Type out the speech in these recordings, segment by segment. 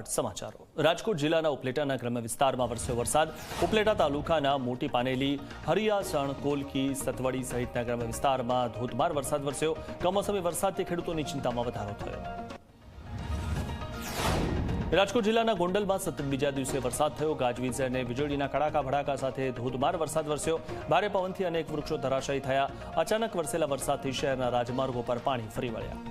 ફટાફટ સમાચારો. રાજકોટ જિલ્લાના ઉપલેટાના ગ્રામ્ય વિસ્તારમાં વરસ્યો વરસાદ. ઉપલેટા તાલુકાના મોટી પાનેલી હરિયાસણ કોલકી, સતવડી સહિતના ગ્રામ્ય વિસ્તારમાં ધોધમાર વરસાદ વરસ્યો. કમોસમી વરસાદથી ખેડૂતોની ચિંતામાં વધારો થયો. રાજકોટ જિલ્લાના ગોંડલમાં સતત બીજા દિવસે વરસાદ થયો. ગાજવીજ અને વીજળીના કડાકા ભડાકા સાથે ધોધમાર વરસાદ વરસ્યો. ભારે પવનથી અનેક વૃક્ષો ધરાશાયી થયા. અચાનક વરસેલા વરસાદથી શહેરના રાજમાર્ગો પર પાણી ફરી વળ્યા.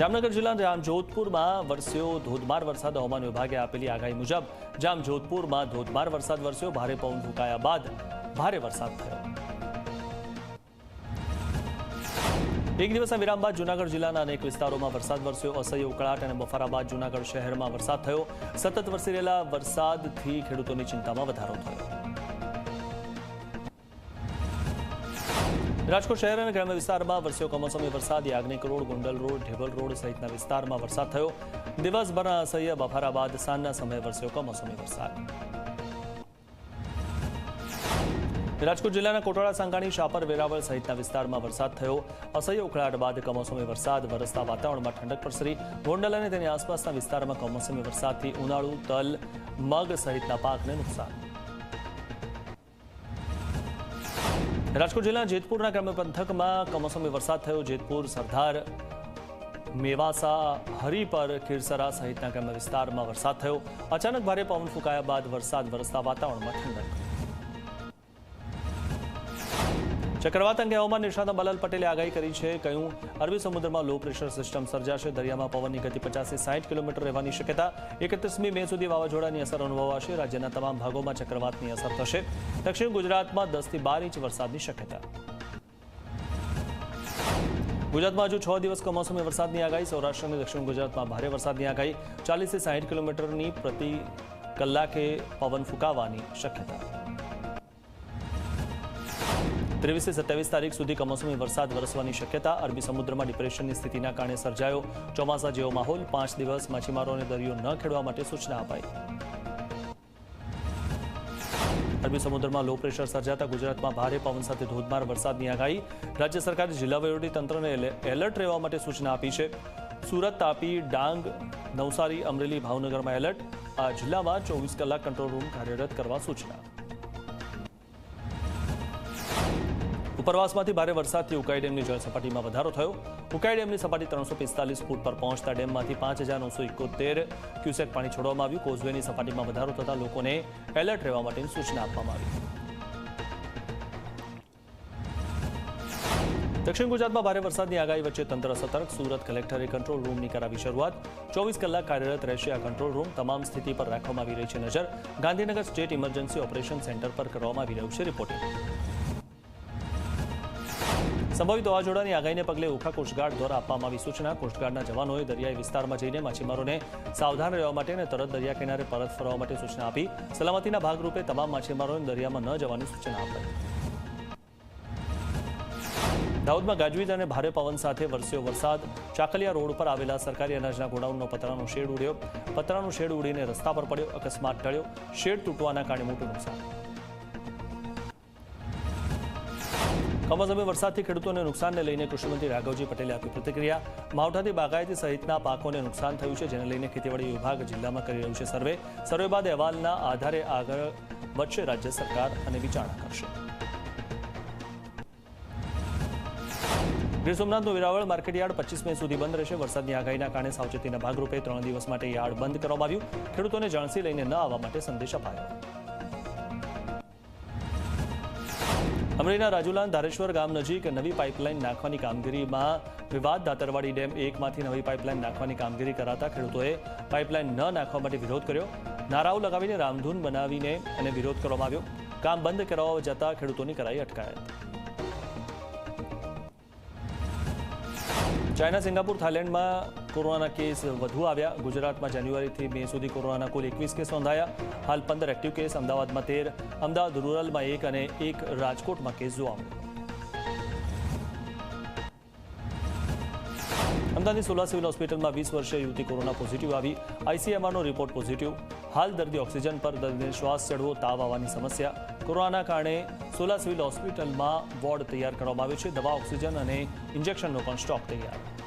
જામનગર જિલ્લાના જામજોધપુરમાં વરસ્યો ધોધમાર વરસાદ હવામાન વિભાગે આપેલી આગાહી મુજબ જામજોધપુરમાં ધોધમાર વરસાદ વરસ્યો, ભારે પવન ફૂંકાયા બાદ ભારે વરસાદ થયો. એક દિવસના વિરામ બાદ જૂનાગઢ જિલ્લાના અનેક વિસ્તારોમાં વરસાદ વરસ્યો, અસહ્ય ઉકળાટ અને બફારા બાદ જૂનાગઢ શહેરમાં વરસાદ થયો. સતત વરસી રહેલા વરસાદથી ખેડૂતોની ચિંતામાં વધારો થયો. રાજકોટ શહેર અને ગ્રામ્ય વિસ્તારમાં વરસ્યો કમોસમી વરસાદ, Yagnik road, Gondal road, Dhebal road સહિતના વિસ્તારમાં વરસાદ થયો. દિવસભરના અસહ્ય બફારા બાદ સાંજના સમયે વરસ્યો કમોસમી વરસાદ. રાજકોટ જિલ્લાના કોટોળા, સાંગાણી, શાપર, વેરાવળ સહિતના વિસ્તારમાં વરસાદ થયો. અસહ્ય ઉકળાટ બાદ કમોસમી વરસાદ, વરસતા વાતાવરણમાં ઠંડક પ્રસરી. ગોંડલ અને તેની આસપાસના વિસ્તારમાં કમોસમી વરસાદથી ઉનાળુ, તલ, મગ સહિતના પાકને નુકસાન. રાજકોટ જિલ્લાના જેતપુરના ગ્રામ્ય પંથકમાં કમોસમી વરસાદ થયો. જેતપુર, સરદાર મેવાસા હરિપર ખીરસરા સહિતના ગ્રામ્ય વિસ્તારમાં વરસાદ થયો. અચાનક ભારે પવન ફૂંકાયા બાદ વરસાદ વરસતા વાતાવરણમાં ઠંડક. ચક્રવાત અંગે હવામાન નિષ્ણાત બલાલ પટેલે આગાહી કરી છે. કહ્યું, અરબી સમુદ્રમાં લો પ્રેશર સિસ્ટમ સર્જાશે. દરિયામાં પવનની ગતિ પચાસથી સાઠ કિલોમીટર રહેવાની શક્યતા એકત્રીસમી મે સુધી વાવાઝોડાની અસર અનુભવાશે. રાજ્યના તમામ ભાગોમાં ચક્રવાતની અસર થશે. દક્ષિણ ગુજરાતમાં દસથી બાર ઇંચ વરસાદની શક્યતા. ગુજરાતમાં હજુ છ દિવસ કમોસમી વરસાદની આગાહી. સૌરાષ્ટ્ર અને દક્ષિણ ગુજરાતમાં ભારે વરસાદની આગાહી. ચાલીસથી સાઠ કિલોમીટરની પ્રતિ કલાકે પવન ફૂંકાવાની શક્યતા. ત્રેવીસથી સત્યાવીસ તારીખ સુધી કમોસમી વરસાદ વરસવાની શક્યતા, અરબી સમુદ્રમાં ડિપ્રેશનની સ્થિતિના કારણે સર્જાયો ચોમાસા જેવો માહોલ. પાંચ દિવસ માછીમારોને દરિયો ન ખેડવા માટે સૂચના અપાઈ. અરબી સમુદ્રમાં લો પ્રેશર સર્જાતા ગુજરાતમાં ભારે પવન સાથે ધોધમાર વરસાદની આગાહી. રાજ્ય સરકારે જિલ્લા તંત્રને એલર્ટ રહેવા માટે સૂચના આપી છે. સુરત, તાપી, ડાંગ, નવસારી, અમરેલી, ભાવનગરમાં એલર્ટ. આ જિલ્લામાં ચોવીસ કલાક કંટ્રોલ રૂમ કાર્યરત કરવા સૂચના. ઉપરવાસમાંથી ભારે વરસાદથી ઉકાઈ ડેમની જળસપાટીમાં વધારો થયો. ઉકાઈ ડેમની સપાટી ત્રણસો પિસ્તાલીસ ફૂટ પર પહોંચતા ડેમમાંથી પાંચ હજાર નવસો ઇકોતેર ક્યુસેક પાણી છોડવામાં આવ્યું. કોઝવેની સપાટીમાં વધારો થતાં લોકોને એલર્ટ રહેવા માટેની સૂચના આપવામાં આવી. દક્ષિણ ગુજરાતમાં ભારે વરસાદની આગાહી વચ્ચે તંત્ર સતર્ક. સુરત કલેક્ટરે કંટ્રોલ રૂમની કરાવી શરૂઆત. ચોવીસ કલાક કાર્યરત રહેશે આ કંટ્રોલ રૂમ. તમામ સ્થિતિ પર રાખવામાં આવી રહી છે નજર. Gandhinagar state emergency operation centre પર કરવામાં આવી રહ્યું છે રિપોર્ટિંગ. સંભવિત વાવાઝોડાની આગાહીને પગલે ઓખા કોસ્ટગાર્ડ દ્વારા આપવામાં આવી સૂચના. કોસ્ટગાર્ડના જવાનોએ દરિયાઈ વિસ્તારમાં જઈને માછીમારોને સાવધાન રહેવા માટે અને તરત દરિયા કિનારે પરત ફરવા માટે સૂચના આપી. સલામતીના ભાગરૂપે તમામ માછીમારોને દરિયામાં ન જવાની સૂચના અપાઈ દાહોદમાં ગાજવીજ અને ભારે પવન સાથે વરસ્યો વરસાદ. ચાકલિયા રોડ પર આવેલા સરકારી અનાજના ગોડાઉનનો પતરાનો શેડ ઉડ્યો. પતરાનો શેડ ઉડીને રસ્તા પર પડ્યો. અકસ્માત ટળ્યો. શેડ તૂટવાના કારણે મોટું નુકસાન. કમોસમી વરસાદથી ખેડૂતોને નુકસાનને લઈને કૃષિમંત્રી રાઘવજી પટેલે આપી પ્રતિક્રિયા. માવઠાથી બાગાયતી સહિતના પાકોને નુકસાન થયું છે, જેને લઈને ખેતીવાડી વિભાગ જિલ્લામાં કરી રહ્યું છે સર્વે. સર્વે બાદ અહેવાલના આધારે આગળ વધશે રાજ્ય સરકાર અને વિચારણા કરશે. ગીર સોમનાથનું વેરાવળ માર્કેટયાર્ડ પચીસ મે સુધી બંધ રહેશે. વરસાદની આગાહીના કારણે સાવચેતીના ભાગરૂપે ત્રણ દિવસ માટે યાર્ડ બંધ કરવામાં આવ્યું. ખેડૂતોને જાણસી લઈને ન આવવા માટે સંદેશ અપાયો. અમરેલીના રાજુલાન ધારેશ્વર ગામ નજીક નવી પાઇપલાઇન નાખવાની કામગીરીમાં વિવાદ. દાતરવાડી ડેમ એકમાંથી નવી પાઇપલાઇન નાખવાની કામગીરી કરાતા ખેડૂતોએ પાઇપલાઇન ન નાખવા માટે વિરોધ કર્યો. નારાઓ લગાવીને રામધૂન બનાવીને અને વિરોધ કરવામાં આવ્યો. કામ બંધ કરાવવા જતા ખેડૂતોની કરાઈ અટકાયત. ચાઇના, સિંગાપુર, થાઇલેન્ડમાં કોરોનાના કેસ વધુ આવ્યા. ગુજરાતમાં જાન્યુઆરીથી મે સુધી કોરોનાના કુલ એકવીસ કેસ નોંધાયા. હાલ પંદર એક્ટિવ કેસ, અમદાવાદમાં તેર, અમદાવાદ રૂરલમાં એક અને એક રાજકોટમાં કેસ જોવા મળ્યો. અમદાવાદની સોલા સિવિલ હોસ્પિટલમાં વીસ વર્ષીય યુવતી કોરોના પોઝિટિવ આવી. આઈસીએમઆરનો રિપોર્ટ પોઝિટિવ. હાલ દર્દી ઓક્સિજન પર દર્દીને શ્વાસ ચડવો, તાવ આવવાની સમસ્યા. કોરોનાના કારણે સોલા સિવિલ હોસ્પિટલમાં વોર્ડ તૈયાર કરવામાં આવ્યો છે. દવા, ઓક્સિજન અને ઇન્જેક્શનનો પણ સ્ટોક તૈયાર.